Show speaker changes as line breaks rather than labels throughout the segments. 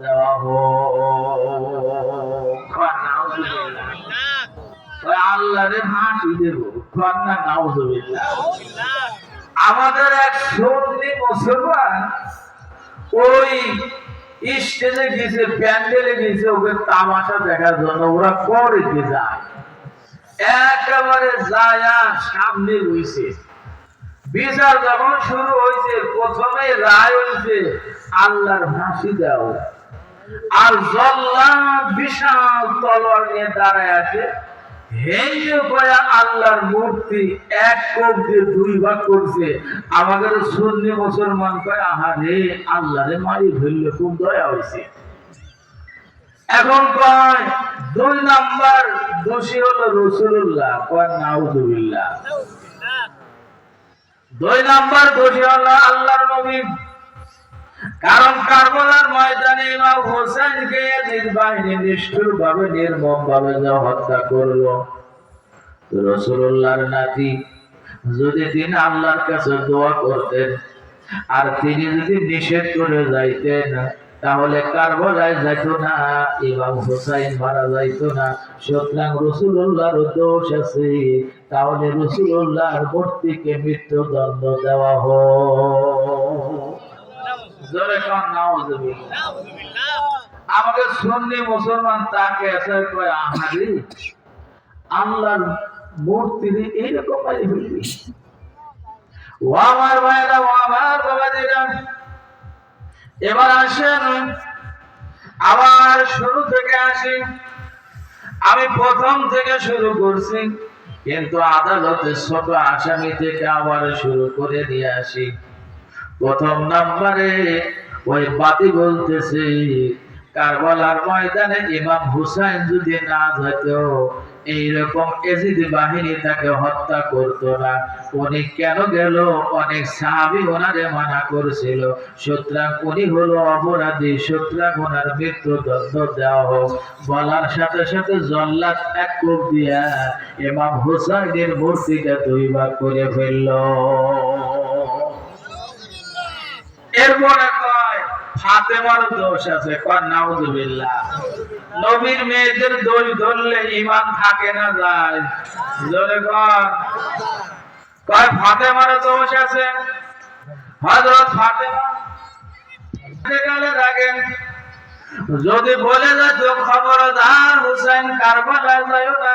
দেওয়া আমাদের এক সন্নি মুসলমান ওই স্টেজে গেছে প্যান্ডেলে গেছে ওকে তামাশা দেখার জন্য ওরা করে যায়। একেবারে যায় সামনে রয়েছে। বিচার যখন শুরু হয়েছে, প্রথমে রায় হয়েছে, আল্লাহর ফাঁসি দাও আর জল্লা বিশাল তলোয়ার নিয়ে দাঁড়ায় আছে। আল্লাহর মূর্তি, এক কোপ দিয়ে দুই ভাগ করছে। আমাদের সুন্নি মুসলমান কয়, আহা রে, আল্লাহরে মারি ফেললে খুব দয়া হয়েছে এখন কয়, দুই নাম্বার দোষী হলো রসুল্লাহ কয়, নাউজুবিল্লাহ। দুই নাম্বার দোষী হলো আল্লাহর নবী। কারণ কারবালার ময়দানে ইমাম হোসেনকে বাহিনী নিষ্ঠুর ভাবে নির্মম ভাবে হত্যা করল। রসুল্লাহর নাতি যদি তিনি আল্লাহর কাছে দোয়া করতেন, আর তিনি যদি নিষেধ করে যাইতেন, তাহলে কারবালায় যাইতো না, ইমাম হোসাইন মারা যাইতো না। সুতরাং রসুল্লাহর দোষ আছে, তাহলে রসুল্লাহর মূর্তিকে মৃত্যুদণ্ড দেওয়া হোক। জোরে নাউজুবিল্লাহ সুন্নি মুসলমান তাকে এসে কয় আহারি আল্লাহর মূর্তি এইরকম মারি ফেলবি। ও আমার ভাইরা ও আমার বাবাজিরা এবার আসেন। আবার শুরু থেকে আসি। আমি প্রথম থেকে শুরু করছি কিন্তু আদালতে ছোট আসামি থেকে আবার শুরু করে দিয়ে আসি। প্রথম নাম্বারে ওই বাতি বলতেছে, কারবালার ময়দানে ইমাম হুসাইন যদি না যেত এইরকম এজিদ বাহিনী তাকে হত্যা করতো না। উনি কেন গেল? অনেক সাহাবি ওনারে মানা করেছিল। সুতরাং উনি হলো অপরাধী, সুতরাং ওনার মৃত্যু মৃত্যুদণ্ড দেওয়া হোক। বলার সাথে সাথে জল্লাদ এক কোপ দিয়া ইমাম হুসাইনের মূর্তিটা দুই ভাগ করে ফেলল। এরপরে ফাতেমার দোষ আছে নবীর মেয়েদের দোষ ধরলে ইমান থাকে না যায়। ফাতেমার দোষ আছে? গেলে যদি বলে যেত খবরদার হুসাইন কারবালায় যাইও না।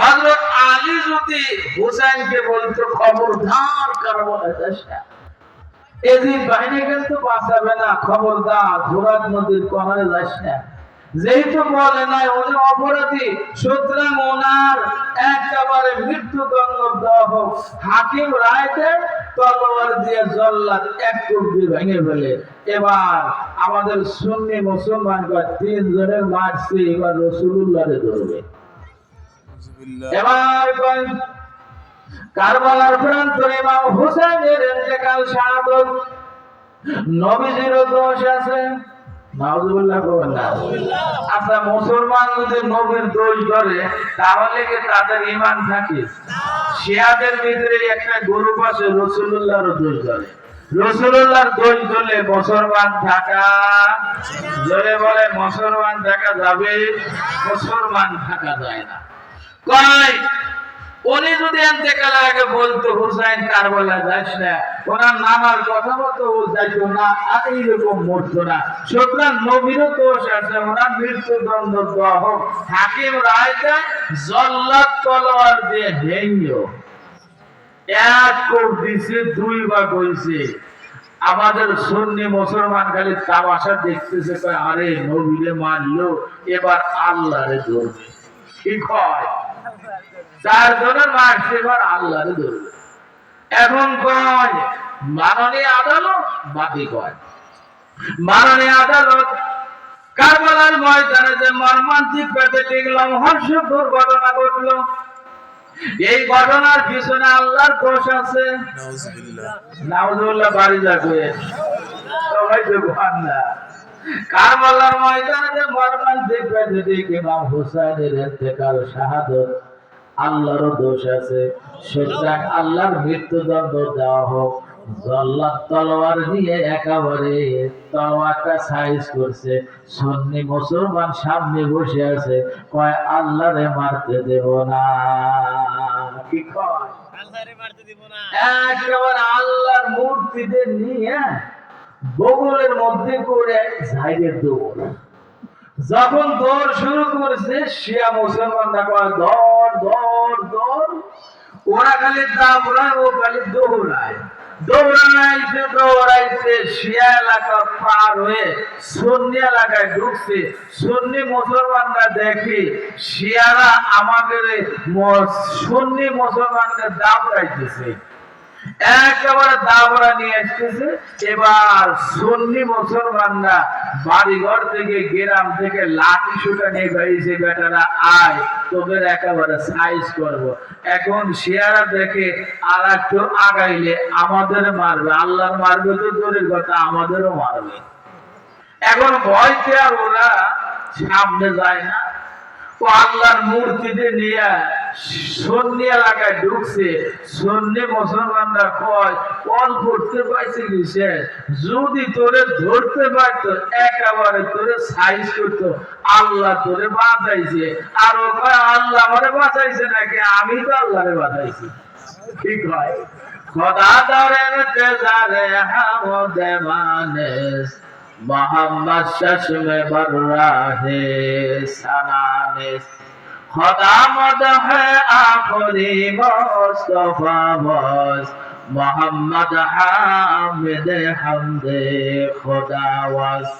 হযরত আলী যদি হুসাইনকে বলতো খবরদার কারবালায় যাস না এজিদ বাহিনী কিন্তু বাঁচাবে না খবরদার নদীর কোনায় যাস না যেহেতু বলে নাই উনি অপরাধী সুতরাং ওনার একেবারে মৃত্যুদণ্ড দেওয়া হোক। হাকিম রায়তে তলোয়ার দিয়ে জল্লাদ এক কোপ দিয়ে ভেঙে ফেলে। এবার আমাদের সুন্নি মুসলমান তিন জনের মারছে এবার রসুল্লাহরে ধরবে। এবার কারবালার প্রান্তরে ইমাম শাহাদত নবীজির দোষ আছে। আচ্ছা মুসলমান যদি নবীর দোষ ধরে তাহলে কি তাদের ইমান থাকে? শিয়াদের ভিতরে একটা গরু পাশে রসুল্লাহর দোষ ধরে। রসুল্লাহর দোষ ধরলে মুসলমান থাকা ধরে বলে মুসলমান থাকা যাবে, মুসলমান থাকা যায় না। কয়, উনি যদি এতেকাল আগে বলতো, হুসাইন কারবালা যাস না, ওনার নামার কথা মতো ও যাইতো না, আর এইরকম মরতো না। সুতরাং নবীরও দোষ আছে, ওনার মৃত্যুদণ্ড দেওয়া হোক। হাকিম রায়টা জল্লাদ তলোয়ার দিয়ে ভেঙ্গো এক কোপ দুই বা কইছে, আমাদের সুন্নি মুসলমান খালি তামাশা দেখতেছে আরে নবীরে মারলো এবার আল্লাহরে ধরবে। ঠিক হয় চার জনের মারছে, এবার আল্লাহরে ধরবে। এখন কয়, মাননীয় আদালত বাদী কয়। মাননীয় আদালত কারবালার ময়দানে যে মর্মান্তিক পেটে টিকলাম হর্ষকর ঘটনা ঘটলো। এই ঘটনার পিছনে আল্লাহর দোষ আছে। বাড়ি যাবে সবাই তো ঘর না। কারবালার ময়দানে মর্মান্তিক যদি টিকে ইমাম হুসাইনের ইন্তেকাল শাহাদত? আল্লাহর দোষ আছে। সুতরাং আল্লাহর মৃত্যুদণ্ড দেওয়া হোক। জল্লাদ তলোয়ার দিয়ে একেবারে তলোয়ারটা সাইজ করছে। সন্নি মুসলমান সামনে বসে আছে কয় আল্লাহরে মারতে দেব না। কি কয়? একেবারে আল্লাহর মূর্তিতে নিয়ে বগলের মধ্যে করে দৌড়। যখন দৌড় শুরু করেছে শিয়া মুসলমানরা কয় দৌড় দৌড় দৌড়। ওরা খালি দাবড়ায় ও খালি দৌড়ায়। দৌড়াইতে দৌড়াইছে শিয়া এলাকা পার হয়ে সন্নি এলাকায় ঢুকছে। সন্নি মুসলমানরা দেখে, শিয়ারা আমাদের সন্নি মুসলমানদের দাম দাবড়াইতেছে একেবারে দাবরা নিয়ে আসতেছে এবার সুন্নি মুসলমানরা বাড়িঘর থেকে, গ্রাম থেকে লাঠি সুটা নিয়ে বেরিয়েছে, বেটারা, আয়, তোদের একেবারে সাইজ করব। এখন শিয়ারা দেখে আর একটু আগাইলে আমাদের মারবে। আল্লাহর মারবে তো দূরের কথা, আমাদেরও মারবে। এখন ভয়তে আর ওরা সামনে যায় না? ও আল্লাহর মূর্তিতে নিয়ে সন্নি এলাকায় ঢুকছে সন্নি মুসলমানরা কয় কল করতে পারছে যদি তোরে ধরতে পারত, একেবারে তোরে সাইজ করতো, আল্লাহ তোরে বাঁচাইছে। আর ও কয়, আল্লাহ আমারে বাঁচাইছে নাকি? আমি তো আল্লাহরে বাঁচাইছি। ঠিক হয় খোদা দরের তেজারে হামদে মানেস, মোহাম্মদ চশমে বর্রাহে সানানিস মদহ আখরি মোস্তফা বস মোহাম্মদ হামিদ হামদে খোদাওয়াস